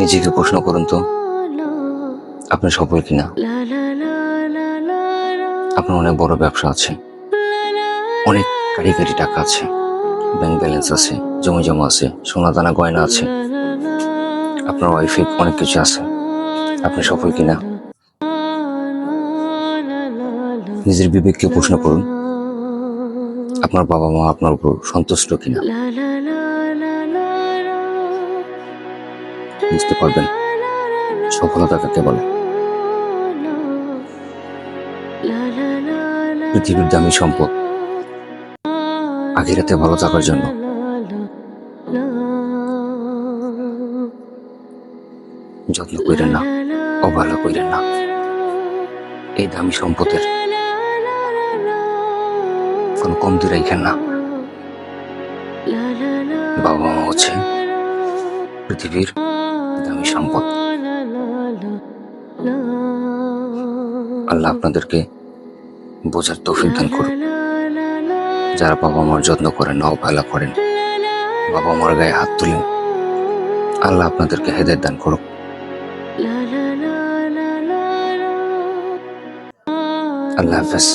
নিজেকে প্রশ্ন করুন তো আপনি সফল কিনা? আপনার অনেক বড় ব্যবসা আছে, অনেক গাড়ি টাকা আছে ব্যাংক ব্যালেন্স আছে জমি জমা আছে সোনা দানা গয়না আছে, আপনার ওয়াইফে অনেক কিছু আছে, আপনি সফল কিনা? নিজের বিবেককে প্রশ্ন করুন, আপনার বাবা মা আপনার উপর সন্তুষ্ট কিনা? বুঝতে পারবেন সফলতা কাকে বলে? পৃথিবীর দামি সম্পদ আখিরাতে ভালো থাকার জন্য। যত্ন করেন না, অবহেলা করেন না। এই দামি সম্পদের কোনো কমতি রাখেন না। বাবা মা হচ্ছে পৃথিবীর দামি সম্পদ। আল্লাহ আপনাদেরকে বোঝার তৌফিক দান করুন। যারা বাবা মার যত্ন করেন, অবহেলা করেন, বাবা মার গায়ে হাত তুলেন, আল্লাহ আপনাদেরকে হেদের দান করুক। আল্লাহ হাফেজ।